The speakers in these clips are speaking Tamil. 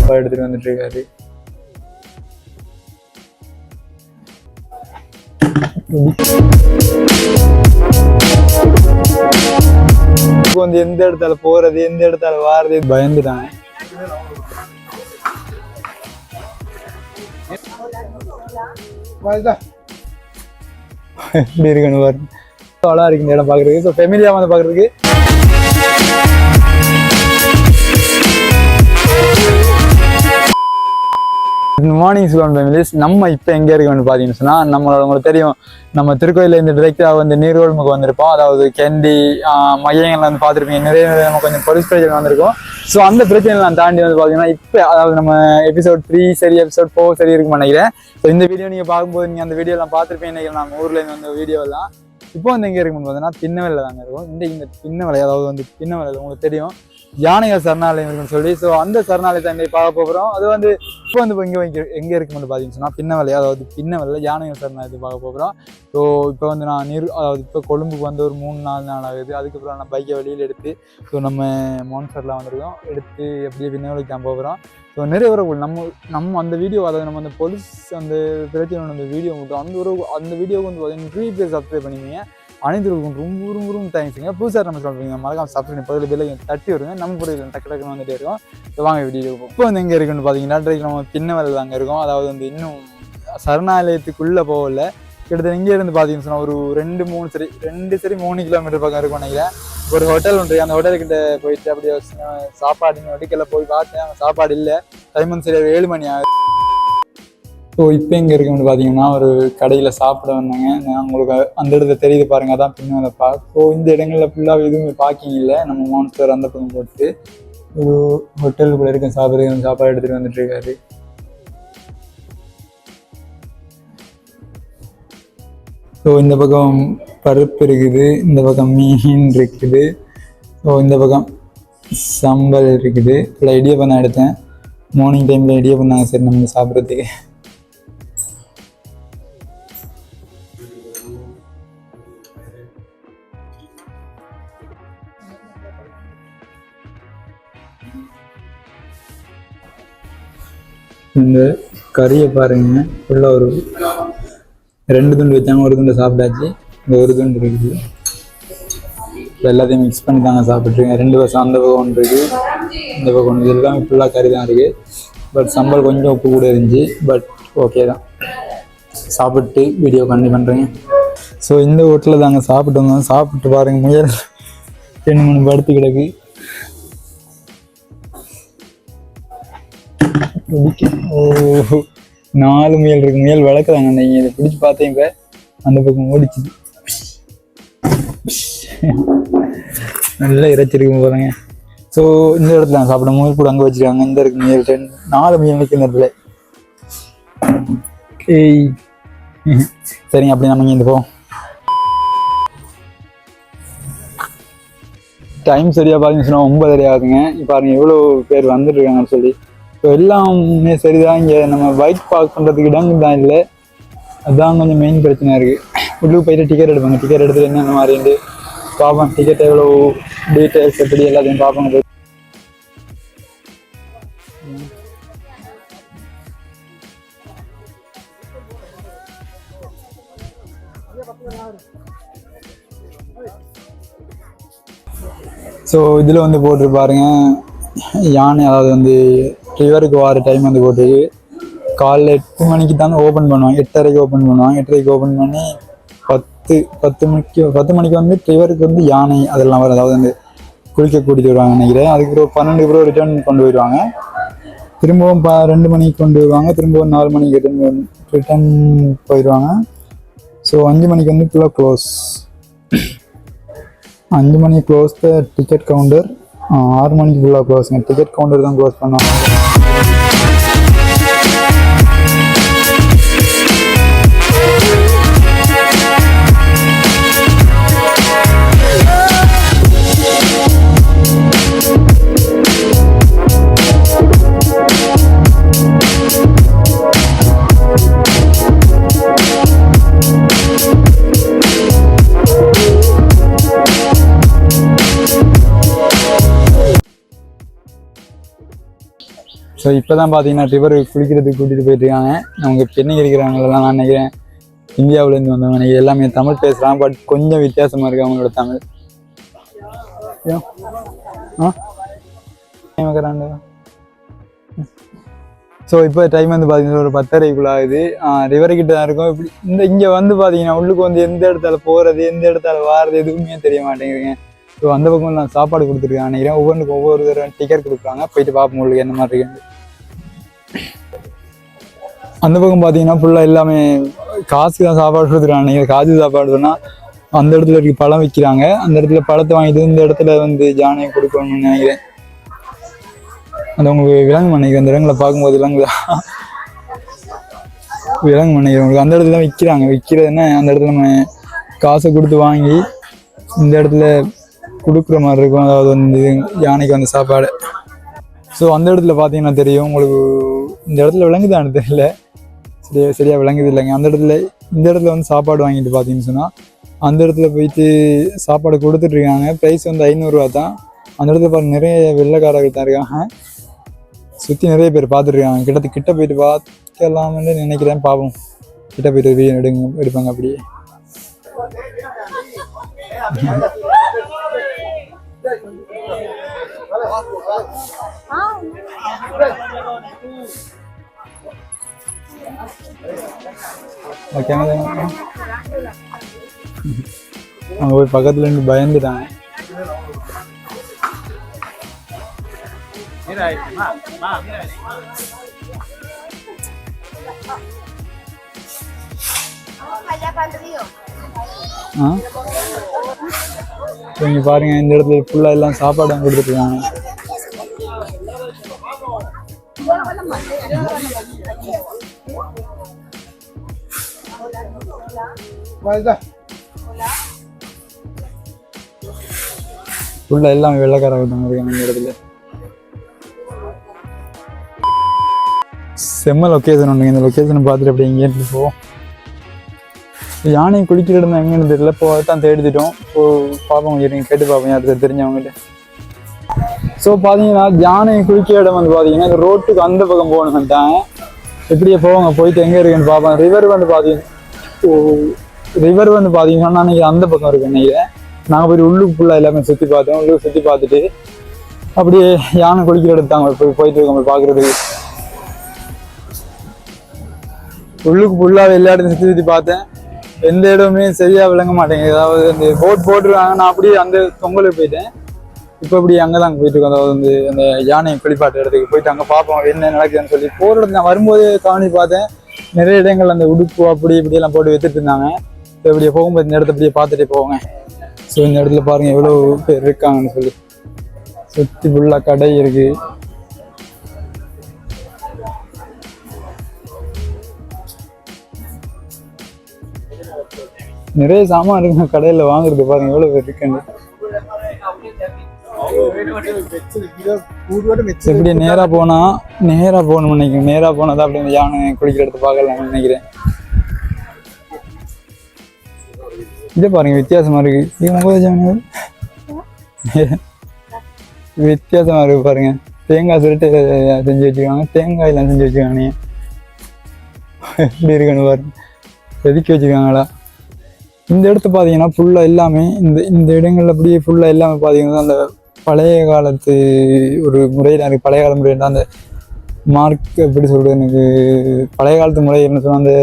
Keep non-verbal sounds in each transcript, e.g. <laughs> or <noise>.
அப்பா எடுத்துட்டு வந்துட்டு இருக்காரு இப்போ வந்து எந்த இடத்துல போறது எந்த இடத்துல வாரது பயந்துட்டாங்க எப்படி இருக்குன்னு பாருங்க அவ்வளோ இருக்கு இந்த இடம் பார்க்குறதுக்கு ஸோ ஃபெமிலியாக வந்து பார்க்குறதுக்கு குட் மார்னிங் சிலோன் ஃபேமிலிஸ் நம்ம இப்போ எங்கே இருக்கோம்னு பார்த்தீங்கன்னு சொன்னால் நம்மளோட உங்களுக்கு தெரியும். நம்ம திருக்கோயில இருந்து டிரெக்டாக வந்து நீர்கொழும்புக்கு வந்திருப்போம். அதாவது கெண்டி ஆஹ், வந்து பார்த்துருப்பீங்க. நிறைய நிறைய நம்ம கொஞ்சம் பொலிஸ் பிரச்சனை வந்திருக்கோம். ஸோ அந்த பிரச்சனைலாம் நான் தாண்டி வந்து பார்த்தீங்கன்னா இப்போ அதாவது நம்ம எபிசோட் த்ரீ சரி எபிசோட் ஃபோர் சரி இருக்கும் நினைக்கிறேன். ஸோ இந்த வீடியோ நீங்கள் பார்க்கும்போது நீங்கள் அந்த வீடியோலாம் பார்த்துருப்பீங்க நினைக்கிறேன். நம்ம ஊர்லேருந்து வந்த வீடியோலாம் இப்போ வந்து எங்கே இருக்குன்னு பார்த்தீங்கன்னா பின்னவெளியில் தாங்க இருக்கும். இந்த இந்த பின்னவெளி அதாவது வந்து பின்னவெளியில் உங்களுக்கு தெரியும். யானைகள் சரணாலயம் இருக்குன்னு சொல்லி ஸோ அந்த சரணாலயத்தை இன்னைக்கு பார்க்க போகிறோம். அது வந்து இப்போ வந்து இப்போ இங்கே வைக்க எங்கே இருக்குன்னு பார்த்தீங்கன்னு சொன்னால் பின்னவலை அதாவது பின்னவலை யானைகள் சரணாலயத்தை பார்க்க போகிறோம். ஸோ இப்போ வந்து நான் நீர் அதாவது இப்போ கொழும்புக்கு வந்து ஒரு மூணு நாலு நாள் ஆகுது. அதுக்கப்புறம் நான் பைக்கை வெளியில் எடுத்து ஸோ நம்ம மோன்சர்லாம் வந்திருக்கோம். எடுத்து எப்படியே பின்னவலைக்கு தான் போகிறோம். ஸோ நிறைய உறவுகள் நம்ம நம்ம அந்த வீடியோ அதாவது நம்ம அந்த போலீஸ் அந்த பிரச்சனை அந்த வீடியோ மட்டும் அந்த உறவு அந்த வீடியோவுக்கு வந்து பார்த்தீங்கன்னா த்ரீ பேர் சப்ஸ்கிரைப் பண்ணிக்கிங்க. அணிந்திருக்கும் ரொம்ப ரொம்ப ரொம்ப தேங்க்ஸுங்க புதுசாக நம்ம சொல்கிறீங்க மறக்காம சப்ஸ்கிரைப் பதில் பில்லை தட்டி வருங்க நம்ம கூட டக்கு டக்குன்னு வந்துட்டே இருக்கோம். ஸோ வாங்க வீடியோ இப்போ வந்து எங்கே இருக்குன்னு பார்த்தீங்கன்னா நம்ம நம்ம பின்னவல் தாங்க இருக்கோம். அதாவது வந்து இன்னும் சரணாலயத்துக்குள்ளே போகல. கிட்டத்தட்ட இங்கேருந்து பார்த்தீங்கன்னு சொன்னால் ஒரு ரெண்டு மூணு சரி ரெண்டு சரி மூணு கிலோமீட்டர் பக்கம் இருக்கும் நினைக்கிறேன். ஒரு ஹோட்டல் ஒன்று அந்த ஹோட்டலுக்கிட்ட போயிட்டு அப்படியே அஹ், சாப்பாடு வடிக்கல போய் பார்த்தேன் சாப்பாடு இல்லை. டைம் வந்து சரி ஏழு மணி ஆகுது. ஸோ இப்போ எங்கே இருக்குன்னு பார்த்தீங்கன்னா ஒரு கடையில் சாப்பிட வந்தாங்க நான் உங்களுக்கு அந்த இடத்துல தெரியுது பாருங்க அதான் பின்னால பார்க் ஸோ இந்த இடங்களில் ஃபுல்லாக எதுவுமே பார்க்கிங் இல்லை. நம்ம மான்ஸ்டர் அந்த பக்கம் போட்டு ஒரு ஹோட்டலுக்குள்ள இருக்க சாப்பிட்றது சாப்பாடு எடுத்துகிட்டு வந்துட்டுருக்காரு ஸோ இந்த பக்கம் பருப்பு இருக்குது இந்த பக்கம் மீன் இருக்குது. ஸோ இந்த பக்கம் சம்பல் இருக்குது. இல்லை இடியப்பம் தான் எடுத்தேன். மார்னிங் டைமில் இடியப்பம் தான் சரி நம்ம சாப்பிட்றதுக்கு. இந்த கறியை பாருங்க. ஃபுல்லாக ஒரு ரெண்டு துண்டு வச்சாங்க. ஒரு துண்டு சாப்பிட்டாச்சு. இந்த ஒரு துண்டு இருக்குது. எல்லாத்தையும் மிக்ஸ் பண்ணி தாங்க சாப்பிட்ருக்கேன் ரெண்டு பக்கம் அந்த பக்கம் ஒன்று இருக்குது இந்த பக்கம் ஒன்று இது எல்லாமே ஃபுல்லாக கறி தான் இருக்குது பட் சம்பல் கொஞ்சம் உப்பு கூட இருந்துச்சு. பட் ஓகே தான். சாப்பிட்டு வீடியோ பண்ணி பண்ணுறேங்க ஸோ இந்த ஹோட்டலில் தாங்க சாப்பிட்டு வந்தோம். சாப்பிட்டு பாருங்க. முயல். ரெண்டு மூணு படுத்து கிடக்கு. ஓ நாலு முயல் இருக்கு. முயல் வளர்க்குறாங்க நீங்கள் இதை பிடிச்சி பார்த்தேன் இப்போ. அந்த பக்கம் ஓடிச்சுது நல்லா இறைச்சி பாருங்க. ஸோ இந்த இடத்துல நான் சாப்பிட முயல் கூட அங்கே வச்சிருக்காங்க. இந்த இருக்கு முயல். ரெண்டு நாலு முயல் இருக்கு இடத்துல. ஏய் சரிங்க அப்படி நம்ம இங்கே போவோம். டைம் சரியா பாருங்க சொன்னால் ஒன்பதரை ஆகுதுங்க. இப்போ பாருங்க எவ்வளோ பேர் வந்துட்டு இருக்காங்கன்னு சொல்லி. இப்போ எல்லாமே சரிதான். இங்கே நம்ம பைக் பார்க் பண்ணுறதுக்கு இடம் தான் இல்லை. அதுதான் கொஞ்சம் மெயின் பிரச்சனை இருக்குது உள்ளுக்கு போயிட்டு டிக்கெட் எடுப்பாங்க. டிக்கெட் எடுத்துட்டு என்னென்ன மாதிரி பார்ப்போம். டிக்கெட் எவ்வளோ டீட்டெயில்ஸ் எப்படி எல்லாத்தையும் பார்ப்பாங்க ஸோ இதில் வந்து போட்டிருப்பாருங்க. யானை அதாவது வந்து ரிவருக்கு வர டைம் வந்து போட்டிருக்கு காலைல எட்டு மணிக்கு தாங்க ஓப்பன் பண்ணுவாங்க. எட்டரைக்கு ஓப்பன் பண்ணுவாங்க. எட்டரைக்கு ஓப்பன் பண்ணி பத்து பத்து மணிக்கு பத்து மணிக்கு வந்து டிவருக்கு வந்து யானை அதெல்லாம் வரும். அதாவது வந்து குளிக்க கூட்டிட்டு வருவாங்க நினைக்கிறேன். அதுக்கப்புறம் பன்னெண்டு பிறகு ரிட்டர்ன் கொண்டு போயிடுவாங்க. திரும்பவும் ப ரெண்டு மணிக்கு கொண்டு வருவாங்க. திரும்பவும் நாலு மணிக்கு ரிட்டர்ன் ரிட்டர்ன் போயிடுவாங்க. ஸோ அஞ்சு மணிக்கு வந்து ஃபுல்லாக க்ளோஸ் அஞ்சு மணிக்கு க்ளோஸ் த டிக்கெட் கவுண்டர் ஆறு மணிக்கு ஃபுல்லாக க்ளோஸுங்க டிக்கெட் கவுண்டர் தான் க்ளோஸ் பண்ணுவாங்க. ஸோ இப்போ தான் பார்த்தீங்கன்னா ரிவர் குளிக்கிறதுக்கு கூட்டிகிட்டு போயிட்டுருக்காங்க. அவங்க பெண்ணு இருக்கிறவங்களெல்லாம் நான் நினைக்கிறேன். இந்தியாவிலேருந்து வந்தவங்க நினைக்கிறேன் எல்லாமே தமிழ் பேசுகிறான் பட் கொஞ்சம் வித்தியாசமாக இருக்குது அவங்களோட தமிழ். ஸோ இப்போ டைம் வந்து பார்த்தீங்கன்னா ஒரு பத்தரைக்குள்ள ஆகுது. ரிவர் கிட்ட தான் இருக்கும். இப்படி இந்த இங்கே வந்து பார்த்தீங்கன்னா உள்ளுக்கு வந்து எந்த இடத்துல போகிறது எந்த இடத்துல வாரது எதுவுமே தெரிய மாட்டேங்குதுங்க. ஸோ அந்த பக்கம் நான் சாப்பாடு கொடுத்துருக்காங்க நினைக்கிறேன் ஒவ்வொன்றுக்கும் ஒவ்வொரு தடவை டிக்கெட் கொடுக்குறாங்க. போயிட்டு பார்ப்போம் உங்களுக்கு என்ன மாதிரி இருக்கு அந்த பக்கம் பார்த்தீங்கன்னா ஃபுல்லாக எல்லாமே காசு தான் சாப்பாடு கொடுத்துருக்காங்க. நினைக்கிறேன் காசு சாப்பாடு சொன்னால் அந்த இடத்துல இருக்கு பழம் விற்கிறாங்க அந்த இடத்துல பழத்தை வாங்கிட்டு இந்த இடத்துல வந்து ஜானையை கொடுக்கணும்னு நினைக்கிறேன். அது உங்களுக்கு விலங்கு நினைக்கிறேன் அந்த இடங்களை பார்க்கும்போது விலங்குதா விலங்கு நினைக்கிறேன் உங்களுக்கு அந்த இடத்துல விற்கிறாங்க விற்கிறதுன்னா அந்த இடத்துல நம்ம காசை கொடுத்து வாங்கி இந்த இடத்துல கொடுக்குற மாதிரி இருக்கும். அதாவது வந்து யானைக்கு வந்து சாப்பாடு. ஸோ அந்த இடத்துல பார்த்தீங்கன்னா தெரியும். உங்களுக்கு இந்த இடத்துல விளங்குதான்னு தெரியல. சரியா சரியா விளங்குது இல்லைங்க. அந்த இடத்துல இந்த இடத்துல வந்து சாப்பாடு வாங்கிட்டு பார்த்தீங்கன்னு சொன்னால் அந்த இடத்துல போயிட்டு சாப்பாடு கொடுத்துட்ருக்காங்க ப்ரைஸ் வந்து ஐநூறுரூவா தான். அந்த இடத்துல பாருங்க நிறைய வெள்ளைக்காரர்கள் தான் இருக்காங்க. சுற்றி நிறைய பேர் பார்த்துட்ருக்காங்க கிட்ட கிட்ட போயிட்டு பார்க்கலாம்னு நினைக்கிறேன். பாவம் கிட்ட போயிட்டு வீடியோ எடுங்க எடுப்பாங்க அப்படியே. அவங்க போய் பக்கத்துல இருந்து பயந்துட்டாங்க. ஆ? இங்க பாருங்க இந்த இடத்துல ஃபுல்லா எல்லாம் சாப்பாடு கொடுத்துருக்காங்க உள்ள எல்லாம் வெள்ளைக்காரங்க இருக்காங்க இந்த இடத்துல. செம்ம லொக்கேஷன் ஒன்றுங்க இந்த லொக்கேஷனை பார்த்துட்டு அப்படியே இங்கேருந்து போவோம் யானை குளிக்கிற இடம் தான் எங்கன்னு தெரியல. இப்போ தான் தேடிட்டோம் இப்போ பார்ப்போம் கேட்டு பார்ப்போம் யாருக்கு தெரிஞ்சவங்ககிட்ட ஸோ பார்த்தீங்கன்னா யானை குளிக்கிற இடம் வந்து பார்த்தீங்கன்னா இந்த ரோட்டுக்கு அந்த பக்கம் போகணுன்னு தான் எப்படியே போவாங்க. போயிட்டு எங்கே இருக்குன்னு பார்ப்பேன் ரிவர் வந்து பார்த்தீங்கன்னா ரிவர் வந்து பார்த்தீங்கன்னா அன்றைக்கி அந்த பக்கம் இருக்கு நினைக்கிறேன். நாங்கள் போய் உள்ளுக்கு ஃபுல்லாக எல்லாமே சுற்றி பார்த்தோம். உள்ளுக்கு சுற்றி பார்த்துட்டு அப்படியே யானை குளிக்கிற எடுத்தாங்க போய் போயிட்டு இருக்கோம். பார்க்குறதுக்கு. உள்ளுக்கு ஃபுல்லாக எல்லா இடத்தையும் சுற்றி சுற்றி பார்த்தேன். எந்த இடமே சரியாக விளங்க மாட்டேங்குது. அதாவது இந்த போட் போட்டுருக்காங்க. நான் அப்படியே அந்த தொங்கலுக்கு போயிட்டேன். இப்போ இப்படி அங்கே தான் போயிட்டு இருக்கோம்? அதாவது வந்து அந்த யானை குளிப்பாட்டு இடத்துக்கு போயிட்டு அங்கே பார்ப்போம் என்ன நடக்குதுன்னு சொல்லி போகிற இடத்துல நான் வரும்போது கவனி பார்த்தேன். நிறைய இடங்கள் அந்த உடுப்பு அப்படி இப்படியெல்லாம் போட்டு வித்துட்டு இருந்தாங்க. இப்போ இப்படியே போகும்போது இந்த இடத்த அப்படியே பார்த்துட்டே போவாங்க. ஸோ இந்த இடத்துல பாருங்கள் எவ்வளோ பேர் இருக்காங்கன்னு சொல்லி. சுற்றி ஃபுல்லாக கடை இருக்கு. நிறைய சாமான் இருக்குங்க கடையில் வாங்குறது பாருங்க எவ்வளோ பேர் இருக்குன்னு எப்படி நேரா போனா நேரா போகணும்னு நினைக்கிறேன். நேரா போனதா அப்படி யானை குளிக்கிற இடத்த பார்க்கலாம்னு நினைக்கிறேன். இதை பாருங்க வித்தியாசமா இருக்கு. இது முகவரி ஜாமி வித்தியாசமா இருக்கு பாருங்க. தேங்காய் சுருட்டு செஞ்சு வச்சுருக்காங்க. தேங்காயெல்லாம் செஞ்சு வச்சுருக்காங்க எப்படி இருக்குன்னு பாருங்க. செதுக்கி வச்சுருக்காங்களா. இந்த இடத்த பார்த்தீங்கன்னா ஃபுல்லாக எல்லாமே இந்த இந்த இடங்கள்ல அப்படியே ஃபுல்லாக எல்லாமே பார்த்தீங்கன்னா அந்த பழைய காலத்து ஒரு முறையில் இருக்குது பழைய கால முறையில் அந்த மார்க் எப்படி சொல்கிறது எனக்கு பழைய காலத்து முறை என்ன சொன்னால் அந்த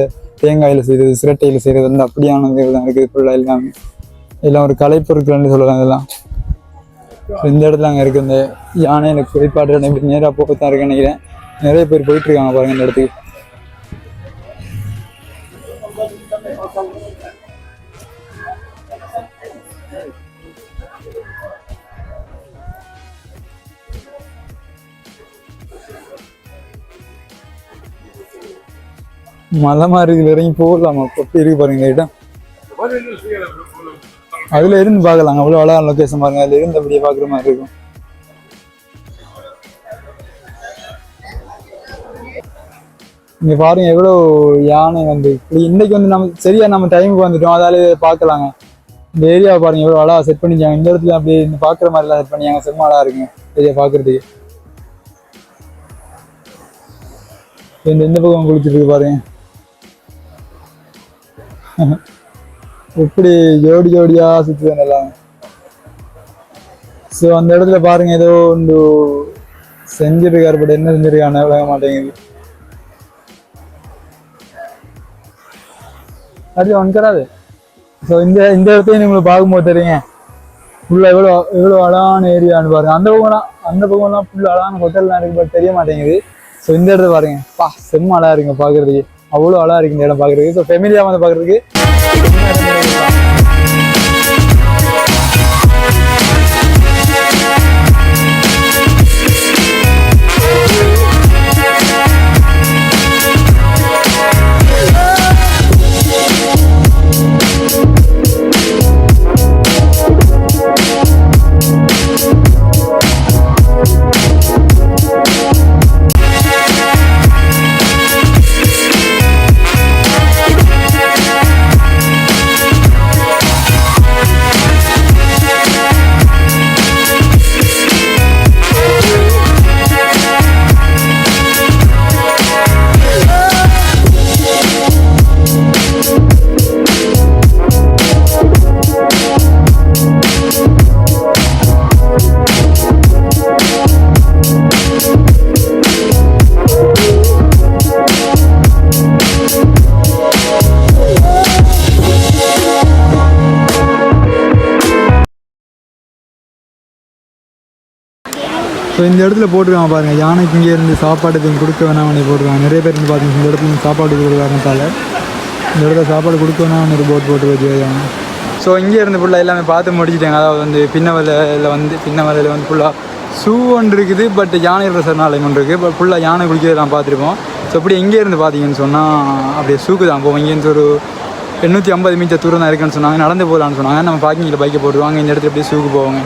தேங்காயில் செய்கிறது சிரட்டையில் செய்கிறது வந்து அப்படியானது தான் இருக்குது ஃபுல்லாக எல்லாமே எல்லாம் ஒரு கலைப்பொருட்கள்னு சொல்லலாம் இதெல்லாம். இந்த இடத்துல அங்கே இருக்குது இந்த யானையில் எனக்கு இடம் நேராக போக தான் இருக்குன்னு நினைக்கிறேன். நிறைய பேர் போயிட்டுருக்காங்க பாருங்கள் இந்த இடத்துக்கு. மலை மாதிரி இறங்கி போகலாமா? அப்போ இருக்கு பாருங்க இடம். அதுல இருந்து பார்க்கலாம். அவ்வளோ அழகான லொக்கேஷன் பாருங்க. அதுல இருந்து அப்படியே பார்க்குற மாதிரி இருக்கும். இங்க பாருங்க எவ்வளோ யானை வந்து. இப்படி இன்னைக்கு வந்து நம்ம சரியா நம்ம டைமுக்கு வந்துட்டோம். அதால பார்க்கலாங்க. இந்த ஏரியாவை பாருங்க எவ்வளோ அழகா செட் பண்ணிக்காங்க இந்த இடத்துல அப்படியே இந்த பார்க்குற மாதிரிலாம் செட் பண்ணியாங்க செம்ம அழகா இருக்குங்க ஏரியா பார்க்கறதுக்கு. இந்த எந்த பக்கம் குளிச்சுட்டு இருக்கு பாருங்க. <laughs> இப்படி ஜோடி ஜோடியா சுத்துவேன் எல்லாம் ஸோ அந்த இடத்துல பாருங்க ஏதோ ஒன்று செஞ்சிருக்காரு பட் என்ன செஞ்சிருக்கான விளங்க மாட்டேங்குது. அது ஒன்கராது ஸோ இந்த இந்த இடத்தையும் உங்களுக்கு பார்க்கும்போது தெரியுங்க. ஃபுல்லாக எவ்வளோ எவ்வளோ அழகான ஏரியான்னு பாருங்க. அந்த பக்கம்லாம் அந்த பக்கம்லாம் ஃபுல்லாக அழகான ஹோட்டல்லாம் இருக்கு பட் தெரிய மாட்டேங்குது. ஸோ இந்த இடத்த பாருங்க. பா செம்ம அழகா இருக்குங்க பார்க்குறதுக்கு. அவ்வளோ அழகா இருக்குது இந்த இடம் பார்க்குறதுக்கு. ஸோ ஃபெமிலியாக வந்து பார்க்குறதுக்கு. இந்த இடத்துல போட்டிருக்காங்க பாருங்க. யானைக்கு இங்கே இருந்து சாப்பாடு எதுவும் கொடுக்க வேணாம் போட்டுருவாங்க நிறைய பேர் வந்து பார்த்தீங்கன்னா இந்த இடத்துல சாப்பாடு கொடுக்குற காரணத்தால் இந்த இடத்துல சாப்பாடு கொடுக்க வேணாம் ஒரு போட் போட்டு வச்சுருக்காங்க. ஸோ இங்கே இருந்து ஃபுல்லாக எல்லாமே பார்த்து முடிச்சிட்டாங்க. அதாவது வந்து பின்னவலையில் வந்து பின்னவலையில் வந்து ஃபுல்லாக ஷூ ஒன்று இருக்குது பட் யானை இருக்கிற சரணாலயம் ஒன்று இருக்குது. பட் ஃபுல்லாக யானை குளிக்கிறது நான் பார்த்துருப்போம். ஸோ அப்படி இங்கே இருந்து பார்த்தீங்கன்னு சொன்னால் அப்படியே ஷூக்கு தான் போவோம் இங்கேருந்து ஒரு எண்ணூற்றி ஐம்பது மீட்டர் தூரம் தான் இருக்குன்னு சொன்னாங்க. நடந்து போகலான்னு சொன்னாங்க. நம்ம பார்க்கிங்கில் பைக்கை போட்டுருவாங்க இந்த இடத்துல அப்படியே ஷூக்கு போவாங்க